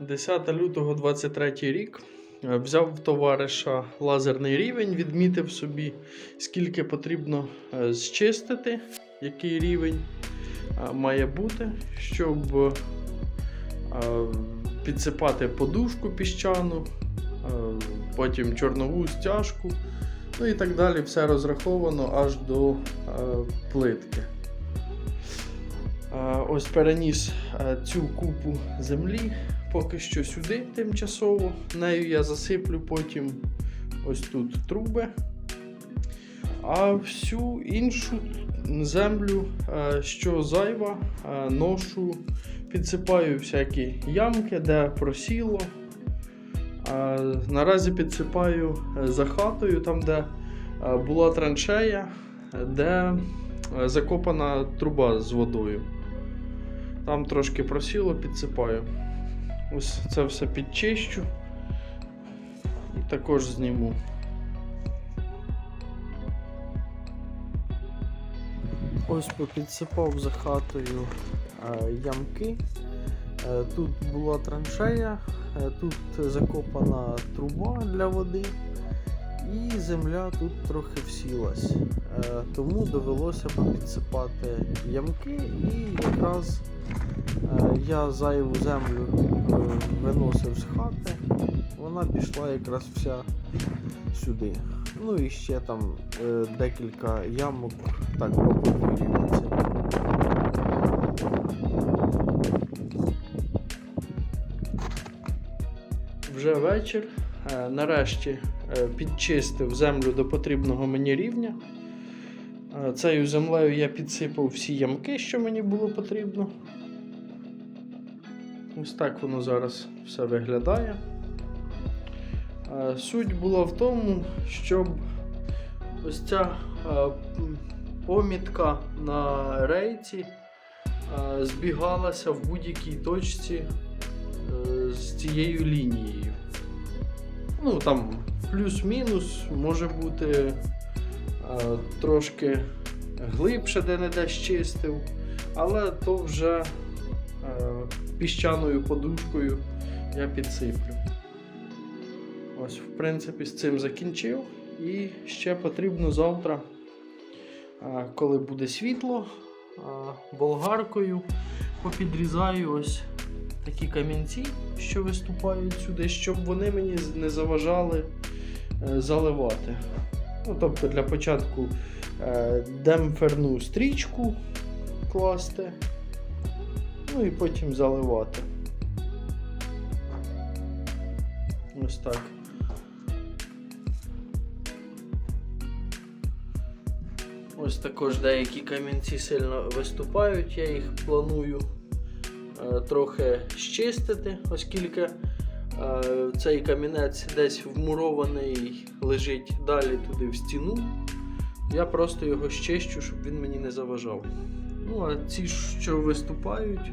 10 лютого 23 рік. Е, Взяв в товариша лазерний рівень, відмітив собі, скільки потрібно е, зчистити, який рівень е, має бути, щоб підсипати подушку піщану, потім чорнову стяжку, ну і так далі. Все розраховано аж до плитки. Е, Ось переніс е, цю купу землі поки що сюди тимчасово. Нею я засиплю потім ось тут труби. А всю іншу землю, е, що зайва, ношу, підсипаю всякі ямки, де просіло. Наразі підсипаю за хатою, там, де була траншея, де закопана труба з водою. Там трошки просіло, підсипаю. Ось це все підчищу і також зніму. Ось попідсипав за хатою е, ямки. Е, тут була траншея, е, тут закопана труба для води, і земля тут трохи всілась. Е, тому довелося попідсипати ямки і якраз Е, Я зайву землю е, виносив з хати, вона пішла якраз вся сюди. Ну і ще там декілька ямок так по. Вже вечір. Е, Нарешті е, підчистив землю до потрібного мені рівня. Е, Цією землею я підсипав всі ямки, що мені було потрібно. Ось так воно зараз все виглядає. Суть була в тому, щоб ось ця помітка на рейці збігалася в будь-якій точці з цією лінією. Ну, там плюс-мінус може бути е, трошки глибше, де не де щистив, але то вже е, піщаною подушкою я підсиплю. Ось, в принципі, з цим закінчив. І ще потрібно завтра, а, коли буде світло, болгаркою попідрізаю ось такі камінці, що виступають сюди, щоб вони мені не заважали е, заливати. Ну, тобто для початку е, демпферну стрічку класти, ну і потім заливати. Ось так. Ось також деякі камінці сильно виступають, я їх планую трохи щистити, оскільки е, цей камінець десь вмурований лежить далі туди в стіну. Я просто його щищу, щоб він мені не заважав. Ну, а ці, що виступають,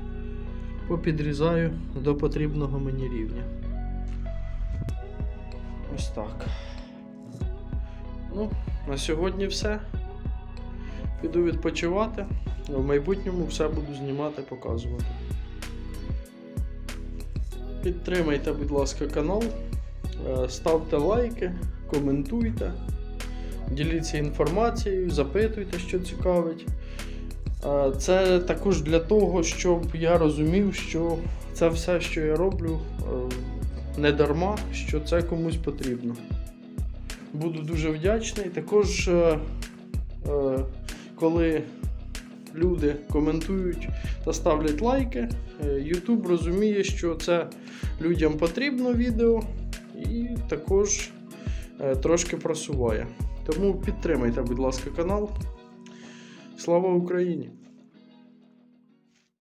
попідрізаю до потрібного мені рівня. Ось так. Ну, на сьогодні все. Піду відпочивати, в майбутньому все буду знімати, показувати. Підтримайте, будь ласка, канал, е, ставте лайки, коментуйте, діліться інформацією, запитуйте, що цікавить. Е, Це також для того, щоб я розумів, що це все, що я роблю, е, не дарма, що це комусь потрібно. Буду дуже вдячний. Також, коли люди коментують та ставлять лайки, Ютуб YouTube розуміє, що це людям потрібно відео і також е, трошки просуває. Тому підтримайте, будь ласка, канал. Слава Україні!